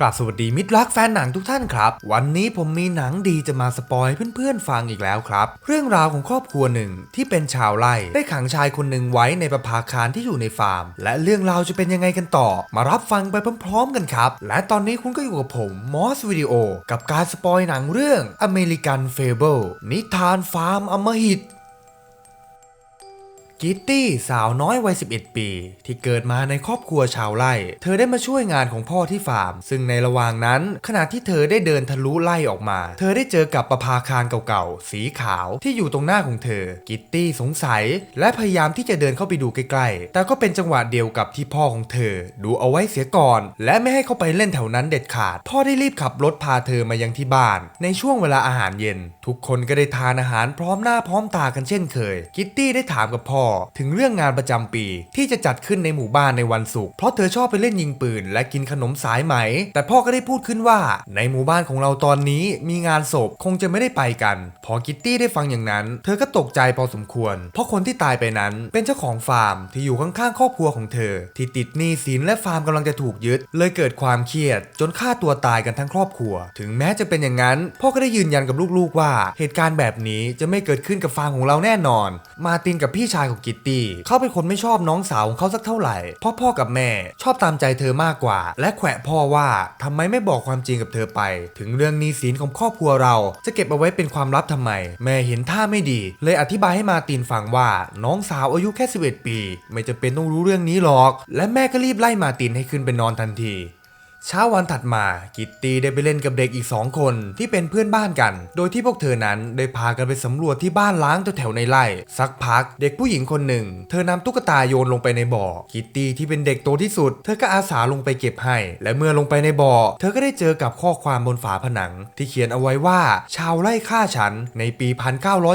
กราบสวัสดีมิตรรักแฟนหนังทุกท่านครับ วันนี้ผมมีหนังดีจะมาสปอยเพื่อนๆฟังอีกแล้วครับ เรื่องราวของครอบครัวหนึ่งที่เป็นชาวไร่ได้ขังชายคนหนึ่งไว้ในประภาคารที่อยู่ในฟาร์ม และเรื่องราวจะเป็นยังไงกันต่อ มารับฟังไปพร้อมๆกันครับ และตอนนี้คุณก็อยู่กับผมมอสวิดีโอกับการสปอยหนังเรื่องอเมริกันเฟเบิลนิทานฟาร์มอมหิต กิตตี้สาวน้อยวัย 11 ปี ที่เกิดมาในครอบครัวชาวไร่ เธอได้มาช่วยงานของพ่อที่ฟาร์ม ซึ่งในระหว่างนั้น ขณะที่เธอได้เดินทะลุไล่ออกมา เธอได้เจอกับประภาคารเก่าๆ สีขาวที่อยู่ตรงหน้าของเธอ กิตตี้สงสัย และพยายามที่จะเดินเข้าไปดูใกล้ๆ แต่ก็เป็นจังหวะเดียวกับที่พ่อของเธอ ดูเอาไว้เสียก่อน และไม่ให้เข้าไปเล่นแถวนั้นเด็ดขาด พ่อได้รีบขับรถพาเธอมายังที่บ้าน ในช่วงเวลาอาหารเย็น ทุกคนก็ได้ทานอาหารพร้อมหน้าพร้อมตากันเช่นเคย กิตตี้ได้ถามกับพ่อถึงเรื่องงานประจำปี ที่จะจัดขึ้นในหมู่บ้านในวันศุกร์เพราะเธอชอบไปเล่นยิงปืน และกินขนมสายไหม แต่พ่อก็ได้พูดขึ้นว่า ในหมู่บ้านของเราตอนนี้มีงานศพคงจะไม่ได้ไปกัน พอกิตตี้ได้ฟังอย่างนั้น เธอก็ตกใจพอสมควร เพราะคนที่ตายไปนั้นเป็นเจ้าของฟาร์มที่อยู่ข้างๆครอบครัวของเธอ ที่ติดหนี้สินและฟาร์มกำลังจะถูกยึด เลยเกิดความเครียด จนฆ่าตัวตายกันทั้งครอบครัว ถึงแม้จะเป็นอย่างนั้น พ่อก็ได้ยืนยันกับลูกๆว่า เหตุการณ์แบบนี้จะไม่เกิดขึ้นกับฟาร์มของเราแน่นอน มาตินกับพี่ชายของกิตตี้เขาเป็นคนไม่ชอบน้องสาวของเขาสักเท่าไหร่ เพราะพ่อกับแม่ชอบตามใจเธอมากกว่า และแขวะพ่อว่าทำไมไม่บอกความจริงกับเธอไป ถึงเรื่องนี้สินของครอบครัวเรา จะเก็บเอาไว้เป็นความลับทำไม แม่เห็นท่าไม่ดี เลยอธิบายให้มาตินฟังว่าน้องสาวอายุแค่ 11 ปี ไม่จะเป็นต้องรู้เรื่องนี้หรอก และแม่ก็รีบไล่มาตินให้ขึ้นไปนอนทันที เช้าวันถัดมากิตตี้ได้ไปเล่นกับเด็กอีกสองคนที่เป็นเพื่อนบ้านกัน โดยที่พวกเธอนั้นได้พากันไปสำรวจที่บ้านล้างแถวๆในไร่ สักพักเด็กผู้หญิงคนหนึ่ง เธอนำตุ๊กตาโยนลงไปในบ่อ กิตตี้ที่เป็นเด็กโตที่สุด เธอก็อาสาลงไปเก็บให้ และเมื่อลงไปในบ่อ เธอก็ได้เจอกับข้อความบนฝาผนัง ที่เขียนเอาไว้ว่า ชาวไร่ฆ่าฉันในปี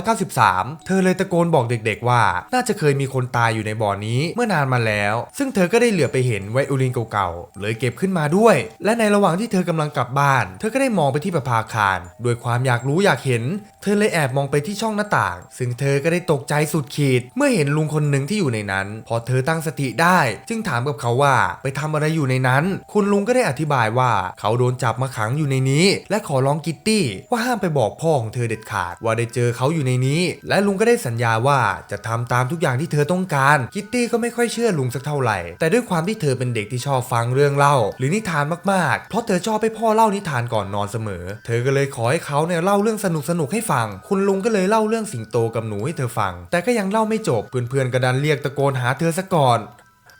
1993 เธอเลยตะโกนบอกเด็ก ๆ ว่า น่าจะเคยมีคนตายอยู่ในบ่อนี้เมื่อนานมาแล้ว ซึ่งเธอก็ได้เหลือไปเห็นไวโอลินเก่าๆเลยเก็บขึ้นมาด้วยและในระหว่างที่เธอกำลังกลับบ้าน เธอก็ได้มองไปที่ประภาคารด้วยความอยากรู้อยากเห็น เธอเลยแอบมองไปที่ช่องหน้าต่าง ซึ่งเธอก็ได้ตกใจสุดขีด เมื่อเห็นลุงคนหนึ่งที่อยู่ในนั้น พอเธอตั้งสติได้ จึงถามกับเขาว่าไปทำอะไรอยู่ในนั้น คุณลุงก็ได้อธิบายว่าเขาโดนจับมาขังอยู่ในนี้ และขอร้องกิตตี้ว่าห้ามไปบอกพ่อของเธอเด็ดขาด ว่าได้เจอเขาอยู่ในนี้ และลุงก็ได้สัญญาว่าจะทำตามทุกอย่างที่เธอต้องการ กิตตี้ก็ไม่ค่อยเชื่อลุงสักเท่าไหร่ แต่ด้วยความที่เธอเป็นเด็กที่ชอบฟังเรื่องเล่า หรือนิทานมากๆ เพราะเธอชอบให้พ่อเล่านิทานก่อนนอนเสมอ เธอก็เลยขอให้เขาเนี่ยเล่าเรื่องสนุกสนุกให้ฟัง คุณลุงก็เลยเล่าเรื่องสิงโตกับหนูให้เธอฟัง แต่ก็ยังเล่าไม่จบ เพื่อนๆก็ดันเรียกตะโกนหาเธอซะก่อน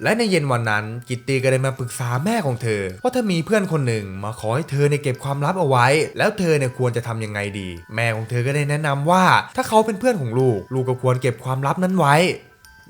และในเย็นวันนั้นกิตตีก็ได้มาปรึกษาแม่ของเธอว่าถ้ามีเพื่อนคนหนึ่งมาขอให้เธอเนี่ยเก็บความลับเอาไว้ แล้วเธอเนี่ยควรจะทำยังไงดี แม่ของเธอก็ได้แนะนำว่า ถ้าเขาเป็นเพื่อนของลูก ลูกก็ควรเก็บความลับนั้นไว้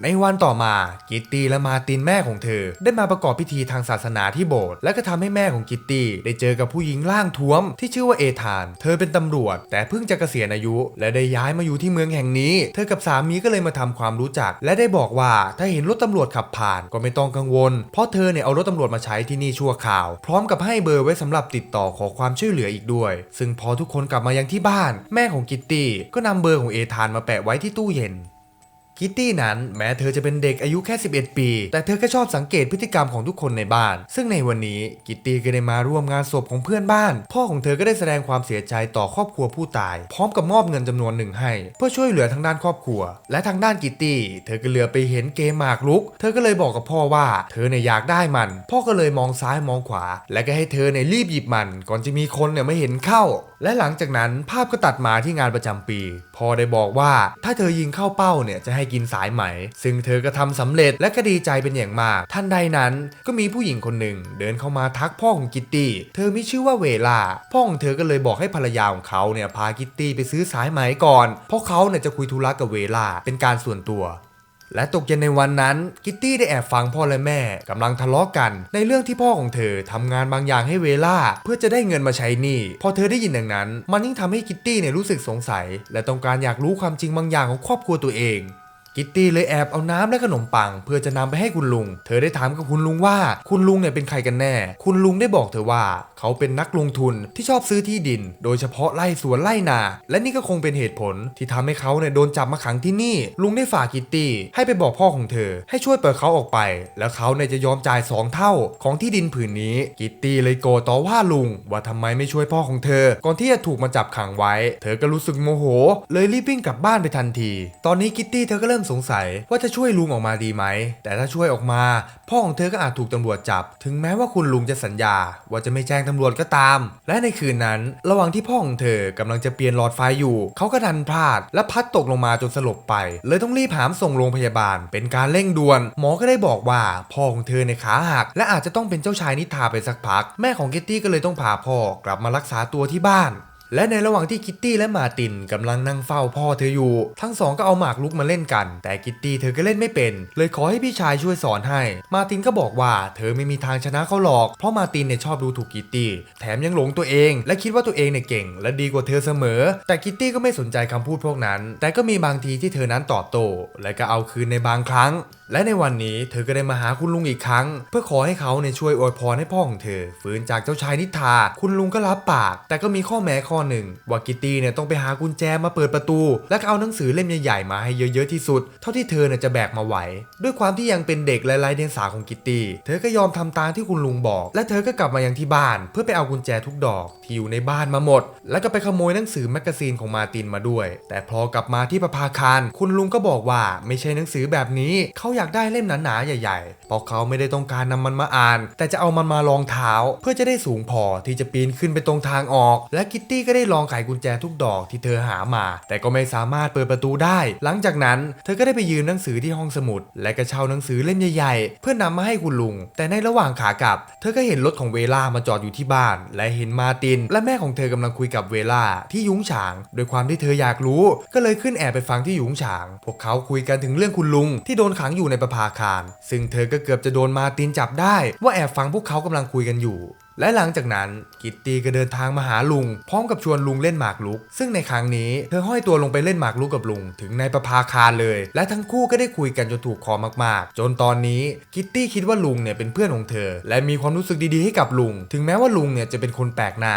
ในวันต่อมากิตตี้และมาตินแม่ของเธอ ได้มาประกอบพิธีทางศาสนาที่โบสถ์และก็ทำให้แม่ของกิตตี้ได้เจอกับผู้หญิงร่างท้วม ที่ชื่อว่าเอธาน เธอเป็นตำรวจ แต่เพิ่งจะเกษียณอายุ และได้ย้ายมาอยู่ที่เมืองแห่งนี้ เธอกับสามีก็เลยมาทำความรู้จัก และได้บอกว่าถ้าเห็นรถตำรวจขับผ่านก็ไม่ต้องกังวล เพราะเธอเนี่ยเอารถตำรวจมาใช้ที่นี่ชั่วคราว พร้อมกับให้เบอร์ไว้สำหรับติดต่อขอความช่วยเหลืออีกด้วย ซึ่งพอทุกคนกลับมายังที่บ้าน แม่ของกิตตี้ก็นำเบอร์ของเอธานมาแปะไว้ที่ตู้เย็น คิตตี้นั้นแม้เธอจะเป็นเด็กอายุแค่ 11 ปี แต่เธอก็ชอบสังเกตพฤติกรรมของทุกคนในบ้าน ซึ่งในวันนี้กิตตี้ก็ได้มาร่วมงานศพของเพื่อนบ้าน พ่อของเธอก็ได้แสดงความเสียใจต่อครอบครัวผู้ตาย พร้อมกับมอบเงินจำนวนหนึ่งให้ เพื่อช่วยเหลือทางด้านครอบครัว และทางด้านกิตตี้ เธอก็เหลือไปเห็นเกมหมากรุก เธอก็เลยบอกกับพ่อว่า เธอเนี่ยอยากได้มัน พ่อก็เลยมองซ้ายมองขวา และก็ให้เธอเนี่ยรีบหยิบมัน ก่อนจะมีคนเนี่ยไม่เห็นเข้า และหลังจากนั้นภาพก็ตัดมาที่งานประจำปีพ่อได้บอกว่าถ้าเธอยิงเข้าเป้าเนี่ยจะให้กินสายไหม ซึ่งเธอก็ทำสำเร็จและก็ดีใจเป็นอย่างมาก ท่านใดนั้นก็มีผู้หญิงคนหนึ่ง เดินเข้ามาทักพ่อของกิตตี้ เธอมีชื่อว่าเวลา พ่อของเธอก็เลยบอกให้ภรรยาของเขาเนี่ยพากิตตี้ไปซื้อสายไหมก่อน เพราะเขาเนี่ยจะคุยธุระกับเวลาเป็นการส่วนตัว และตกเย็นในวันนั้น กิตตี้ได้แอบฟังพ่อและแม่กำลังทะเลาะกัน ในเรื่องที่พ่อของเธอทำงานบางอย่างให้เวล่า เพื่อจะได้เงินมาใช้หนี้พอเธอได้ยินดังนั้น มันยิ่งทำให้กิตตี้เนี่ยรู้สึกสงสัย และต้องการอยากรู้ความจริงบางอย่างของครอบครัวตัวเอง กิตตี้เลยแอบเอาน้ำและขนมปัง เพื่อจะนำไปให้คุณลุง เธอได้ถามกับคุณลุงว่า คุณลุงเนี่ยเป็นใครกันแน่ คุณลุงได้บอกเธอว่า เขาเป็นนักลงทุนที่ชอบซื้อที่ดิน โดยเฉพาะไร่สวนไร่นา และนี่ก็คงเป็นเหตุผลที่ทำให้เขาเนี่ยโดนจับมาขังที่นี่ ลุงได้ฝากกิตตี้ให้ไปบอกพ่อของเธอ ให้ช่วยเปิดเขาออกไป แล้วเขาเนี่ยจะยอมจ่ายสองเท่าของที่ดินผืนนี้ กิตตี้เลยโกรธต่อว่าลุง ว่าทำไมไม่ช่วยพ่อของเธอ ก่อนที่จะถูกมาจับขังไว้ เธอก็รู้สึกโมโห เลยรีบวิ่งกลับบ้านไปทันที ตอนนี้กิตตี้เธอก็เริ่มสงสัยว่าจะช่วยลุงออกมาดีไหม แต่ถ้าช่วยออกมา พ่อของเธอก็อาจถูกตำรวจจับ ถึงแม้ว่าคุณลุงจะสัญญา ว่าจะไม่แจ้งตำรวจก็ตาม และในคืนนั้น ระหว่างที่พ่อของเธอกำลังจะเปลี่ยนหลอดไฟอยู่ เขาก็ดันพลาด และพัดตกลงมาจนสลบไป เลยต้องรีบหามส่งโรงพยาบาล เป็นการเร่งด่วน หมอก็ได้บอกว่าพ่อของเธอในขาหัก และอาจจะต้องเป็นเจ้าชายนิทราไปสักพัก แม่ของเกตตี้ก็เลยต้องพาพ่อกลับมารักษาตัวที่บ้าน และในระหว่างที่คิตตี้และมาตินกำลังนั่งเฝ้าพ่อเธออยู่ ทั้งสองก็เอาหมากรุกมาเล่นกัน แต่กิตตี้เธอก็เล่นไม่เป็น เลยขอให้พี่ชายช่วยสอนให้ มาตินก็บอกว่าเธอไม่มีทางชนะเขาหรอก เพราะมาตินเนี่ยชอบดูถูกกิตตี้ แถมยังหลงตัวเอง และคิดว่าตัวเองเนี่ยเก่ง และดีกว่าเธอเสมอ แต่กิตตี้ก็ไม่สนใจคำพูดพวกนั้น แต่ก็มีบางทีที่เธอนั้นตอบโต้และก็เอาคืนในบางครั้ง และในวันนี้เธอก็ได้มาหาคุณลุงอีกครั้ง เพื่อขอให้เขาเนี่ยช่วยอวยพรให้พ่อของเธอ ฟื้นจากเจ้าชายนิทา คุณลุงก็รับปาก แต่ก็มีข้อแม้ข้อหนึ่งว่ากิตตี้เนี่ยต้องไปหากุญแจมาเปิดประตู และเอาหนังสือเล่มใหญ่ๆมาให้เยอะๆที่สุด เท่าที่เธอเนี่ยจะแบกมาไหว ด้วยความที่ยังเป็นเด็กและไร้เดียงสาของกิตตี้เธอก็ยอมทำตามที่คุณลุงบอก และเธอก็กลับมายังที่บ้าน เพื่อไปเอากุญแจทุกดอกที่อยู่ในบ้านมาหมด แล้วก็ไปขโมยหนังสือแมกกาซีนของมาตินมาด้วย แต่พอกลับมาที่ประภาคารคุณลุงก็บอกว่าไม่ใช่หนังสือแบบนี้เขาอยากได้เล่มหนาๆใหญ่ๆเพราะเขาไม่ได้ต้องการนำมันมาอ่าน แต่จะเอามันมารองเท้า เพื่อจะได้สูงพอที่จะปีนขึ้นไปตรงทางออก และกิตตี้ก็ได้ลองไขกุญแจทุกดอกที่เธอหามา แต่ก็ไม่สามารถเปิดประตูได้ หลังจากนั้น เธอก็ได้ไปยืมหนังสือที่ห้องสมุด และก็เช่าหนังสือเล่มใหญ่ๆ เพื่อนำมาให้คุณลุง แต่ในระหว่างขากลับ เธอก็เห็นรถของเวลามาจอดอยู่ที่บ้าน และเห็นมาติน และแม่ของเธอกำลังคุยกับเวลาที่ยุ้งฉาง โดยความที่เธออยากรู้ ก็เลยขึ้นแอบไปฟังที่ยุ้งฉาง พวกเขาคุยกันถึงเรื่องคุณลุง ที่โดนขังอยู่ในประภาคาร ซึ่งเธอก็เกือบจะโดนมาตินจับได้ ว่าแอบฟังพวกเขากำลังคุยกันอยู่ และหลังจากนั้นกิตตี้ก็เดินทางมาหาลุง พร้อมกับชวนลุงเล่นหมากลุก ซึ่งในครั้งนี้เธอห้อยตัวลงไปเล่นหมากลุกกับลุง ถึงในประภาคารเลย และทั้งคู่ก็ได้คุยกันจนถูกคอมากๆ จนตอนนี้กิตตี้คิดว่าลุงเนี่ยเป็นเพื่อนของเธอ และมีความรู้สึกดีๆให้กับลุง ถึงแม้ว่าลุงเนี่ยจะเป็นคนแปลกหน้า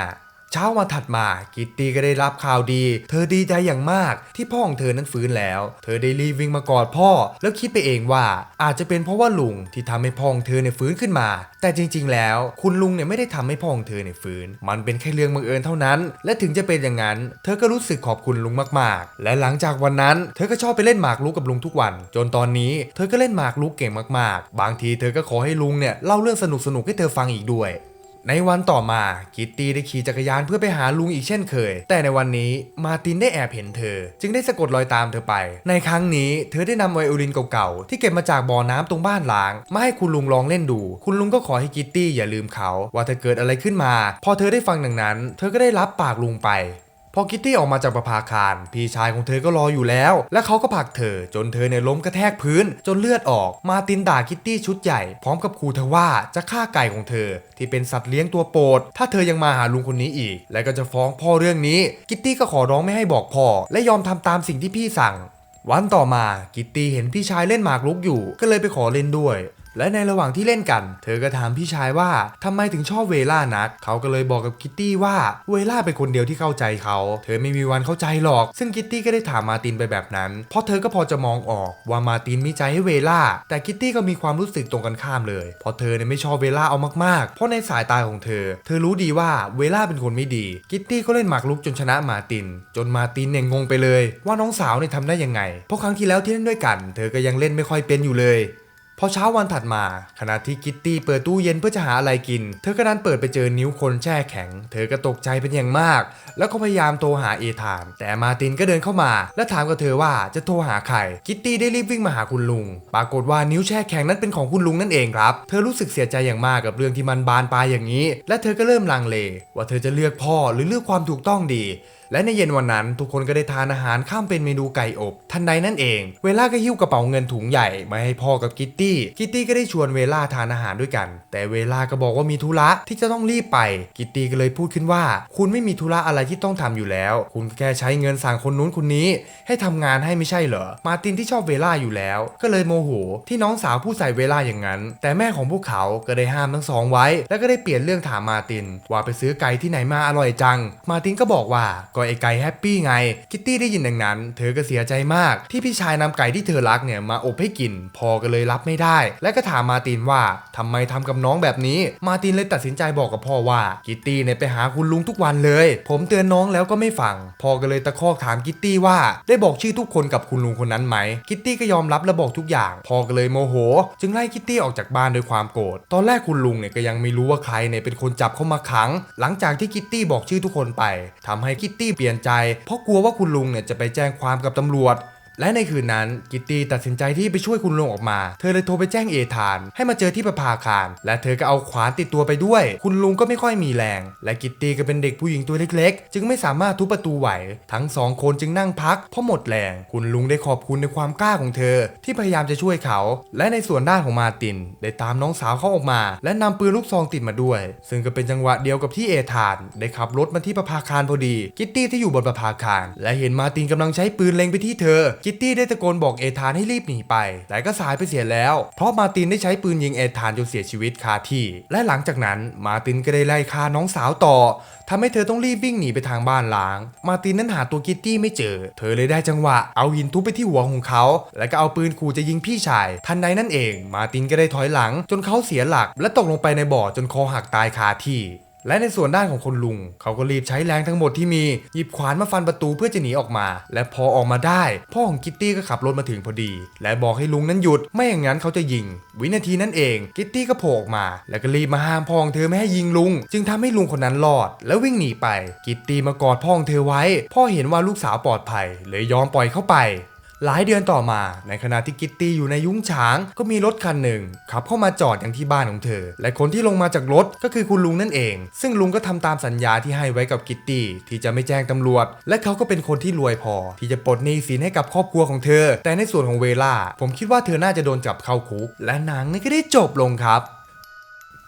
เช้าวันถัดมากิตตี้ก็ได้รับข่าวดี เธอดีใจอย่างมากที่พ่อของเธอนั้นฟื้นแล้ว เธอได้รีบวิ่งมากอดพ่อ แล้วคิดไปเองว่าอาจจะเป็นเพราะว่าลุงที่ทำให้พ่อของเธอเนี่ยฟื้นขึ้นมา แต่จริง ๆ แล้ว คุณลุงเนี่ยไม่ได้ทำให้พ่อของเธอเนี่ยฟื้น มันเป็นแค่เรื่องบังเอิญเท่านั้น และถึงจะเป็นอย่างนั้น เธอก็รู้สึกขอบคุณลุงมากๆ และหลังจากวันนั้น เธอก็ชอบไปเล่นหมากรุกกับลุงทุกวัน จนตอนนี้เธอก็เล่นหมากรุกเก่งมากๆ บางทีเธอก็ขอให้ลุงเนี่ยเล่าเรื่องสนุกๆให้เธอฟังอีกด้วย ในวันต่อมากิตตี้ได้ขี่จักรยานเพื่อไปหาลุงอีกเช่นเคย แต่ในวันนี้มาตินได้แอบเห็นเธอ จึงได้สะกดรอยตามเธอไป ในครั้งนี้เธอได้นำไวโอลินเก่าๆที่เก็บมาจากบ่อน้ำตรงบ้านล้างมาให้คุณลุงลองเล่นดู คุณลุงก็ขอให้กิตตี้อย่าลืมเขา ว่าถ้าเกิดอะไรขึ้นมา พอเธอได้ฟังดังนั้น เธอก็ได้รับปากลุงไป พอกิตตี้ออกมาจากประภาคาร พี่ชายของเธอก็รออยู่แล้ว และเขาก็ผลักเธอ จนเธอเนี่ยล้มกระแทกพื้น จนเลือดออก มาตินด่ากิตตี้ชุดใหญ่ พร้อมกับขู่เธอว่าจะฆ่าไก่ของเธอ ที่เป็นสัตว์เลี้ยงตัวโปรด ถ้าเธอยังมาหาลุงคนนี้อีก และก็จะฟ้องพ่อเรื่องนี้กิตตี้ก็ขอร้องไม่ให้บอกพ่อ และยอมทำตามสิ่งที่พี่สั่ง วันต่อมากิตตี้เห็นพี่ชายเล่นหมากรุกอยู่ ก็เลยไปขอเล่นด้วย และในระหว่างที่เล่นกัน เธอก็ถามพี่ชายว่าทำไมถึงชอบเวล่านัก เขาก็เลยบอกกับกิตตี้ว่าเวล่าเป็นคนเดียวที่เข้าใจเขา เธอไม่มีวันเข้าใจหรอก ซึ่งกิตตี้ก็ได้ถามมาตินไปแบบนั้น เพราะเธอก็พอจะมองออกว่ามาตินมีใจให้เวล่า แต่กิตตี้ก็มีความรู้สึกตรงกันข้ามเลย เพราะเธอเนี่ยไม่ชอบเวล่าเอามากๆ เพราะในสายตาของเธอ เธอรู้ดีว่าเวล่าเป็นคนไม่ดีกิตตี้ก็เล่นหมากรุกจนชนะมาติน จนมาตินเนี่ยงงไปเลย ว่าน้องสาวเนี่ยทำได้ยังไง เพราะครั้งที่แล้วที่เล่นด้วยกัน เธอก็ยังเล่นไม่ค่อยเป็นอยู่เลย พอเช้าวันถัดมา ขณะที่กิตตี้เปิดตู้เย็นเพื่อจะหาอะไรกิน เธอก็ดันเปิดไปเจอนิ้วคนแช่แข็ง เธอก็ตกใจเป็นอย่างมาก แล้วก็พยายามโทรหาเอธาน แต่มาตินก็เดินเข้ามา และถามกับเธอว่าจะโทรหาใครกิตตี้ได้รีบวิ่งมาหาคุณลุง ปรากฏว่านิ้วแช่แข็งนั้นเป็นของคุณลุงนั่นเองครับ เธอรู้สึกเสียใจอย่างมากกับเรื่องที่มันบานปลายอย่างนี้ และเธอก็เริ่มลังเล ว่าเธอจะเลือกพ่อหรือเลือกความถูกต้องดีและในเย็นวันนั้นทุกคนก็ได้ทานอาหารข้ามเป็นเมนูไก่อบ ทันใดนั่นเอง เวล่าก็หิ้วกระเป๋าเงินถุงใหญ่มาให้พ่อกับกิตตี้ กิตตี้ก็ได้ชวนเวล่าทานอาหารด้วยกัน แต่เวล่าก็บอกว่ามีธุระที่จะต้องรีบไป กิตตี้ก็เลยพูดขึ้นว่า คุณไม่มีธุระอะไรที่ต้องทำอยู่แล้ว คุณแค่ใช้เงินสั่งคนนู้นคนนี้ ให้ทำงานให้ไม่ใช่เหรอ มาตินที่ชอบเวล่าอยู่แล้ว ก็เลยโมโหที่น้องสาวพูดใส่เวล่าอย่างนั้น แต่แม่ของพวกเขาก็ได้ห้ามทั้งสองไว้ แล้วก็ได้เปลี่ยนเรื่องถามมาติน ว่าไปซื้อไก่ที่ไหนมาอร่อยจัง มาตินก็บอกว่าก็ไอไก่แฮปปี้ไง คิตตี้ได้ยินดังนั้น เธอก็เสียใจมาก ที่พี่ชายนำไก่ที่เธอรักเนี่ยมาอบให้กิน พอก็เลยรับไม่ได้ และก็ถามมาตินว่าทำไมทำกับน้องแบบนี้ มาตินเลยตัดสินใจบอกกับพ่อว่ากิตตี้เนี่ยไปหาคุณลุงทุกวันเลย ผมเตือนน้องแล้วก็ไม่ฟัง พ่อก็เลยตะคอกถามกิตตี้ว่าได้บอกชื่อทุกคนกับคุณลุงคนนั้นไหมกิตตี้ก็ยอมรับและบอกทุกอย่าง พ่อก็เลยโมโห จึงไล่กิตตี้ออกจากบ้านด้วยความโกรธ ตอนแรกคุณลุงเนี่ยก็ยังไม่รู้ว่าใครเนี่ยเป็นคนจับเข้ามาขัง หลังจากที่กิตตี้บอกชื่อทุกคนไปทำให้กิตตี้เปลี่ยนใจ เพราะกลัวว่าคุณลุงเนี่ยจะไปแจ้งความกับตำรวจ และในคืนนั้นกิตตี้ตัดสินใจที่ไปช่วยคุณลุงออกมา เธอเลยโทรไปแจ้งเอธาน ให้มาเจอที่ประภาคาร และเธอก็เอาขวานติดตัวไปด้วย คุณลุงก็ไม่ค่อยมีแรง และกิตตี้ก็เป็นเด็กผู้หญิงตัวเล็กๆ จึงไม่สามารถทุบประตูไหว ทั้งสองคนจึงนั่งพักเพราะหมดแรง คุณลุงได้ขอบคุณในความกล้าของเธอ ที่พยายามจะช่วยเขา และในส่วนด้านของมาติน ได้ตามน้องสาวเขาออกมา และนำปืนลูกซองติดมาด้วย ซึ่งก็เป็นจังหวะเดียวกับที่เอธาน ได้ขับรถมาที่ประภาคารพอดี กิตตี้ที่อยู่บนประภาคาร และเห็นมาตินกำลังใช้ปืนเล็งไปที่เธอกิตตี้ได้ตะโกนบอกเอธานให้รีบหนีไป แต่ก็สายไปเสียแล้ว เพราะมาตินได้ใช้ปืนยิงเอธานจนเสียชีวิตคาที่ และหลังจากนั้นมาตินก็ได้ไล่ฆ่าน้องสาวต่อทำให้เธอต้องรีบวิ่งหนีไปทางบ้านล้าง มาตินนั้นหาตัวกิตตี้ไม่เจอ เธอเลยได้จังหวะ เอาหินทุบไปที่หัวของเขา แล้วก็เอาปืนขู่จะยิงพี่ชาย ทันใดนั่นเอง มาตินก็ได้ถอยหลังจนเขาเสียหลัก และตกลงไปในบ่อจนคอหักตายคาที่ และในส่วนด้านของคนลุง เขาก็รีบใช้แรงทั้งหมดที่มี หยิบขวานมาฟันประตูเพื่อจะหนีออกมา และพอออกมาได้ พ่อของกิตตี้ก็ขับรถมาถึงพอดี และบอกให้ลุงนั้นหยุด ไม่อย่างนั้นเขาจะยิง วินาทีนั้นเอง กิตตี้ก็โผล่ออกมา แล้วก็รีบมาห้ามพ่อของเธอไม่ให้ยิงลุง จึงทำให้ลุงคนนั้นรอด แล้ววิ่งหนีไป กิตตี้มากอดพ่อของเธอไว้ พ่อเห็นว่าลูกสาวปลอดภัย เลยยอมปล่อยเข้าไป หลายเดือนต่อมาในขณะที่กิตตี้อยู่ในยุ้งฉางก็มีรถคันหนึ่งขับเข้ามาจอดอย่างที่บ้านของเธอ และคนที่ลงมาจากรถก็คือคุณลุงนั่นเอง ซึ่งลุงก็ทำตามสัญญาที่ให้ไว้กับกิตตี้ที่จะไม่แจ้งตำรวจ และเขาก็เป็นคนที่รวยพอ ที่จะปลดหนี้สินให้กับครอบครัวของเธอ แต่ในส่วนของเวล่าผมคิดว่าเธอน่าจะโดนจับเข้าคุก และหนังนี่ก็ได้จบลงครับ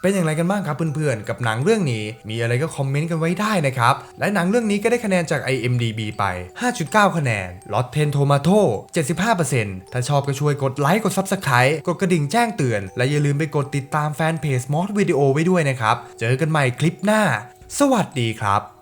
เป็นอย่างไรกันบ้างครับเพื่อนๆ กับหนังเรื่องนี้ มีอะไรก็คอมเมนต์กันไว้ได้นะครับ และหนังเรื่องนี้ก็ได้คะแนนจาก IMDB ไป 5.9 คะแนน Rotten Tomato 75%ถ้าชอบก็ช่วยกดไลค์กด Subscribe กดกระดิ่งแจ้งเตือน และอย่าลืมไปกดติดตามแฟนเพจมอสวิดีโอไว้ด้วยนะครับ เจอกันใหม่คลิปหน้า สวัสดีครับ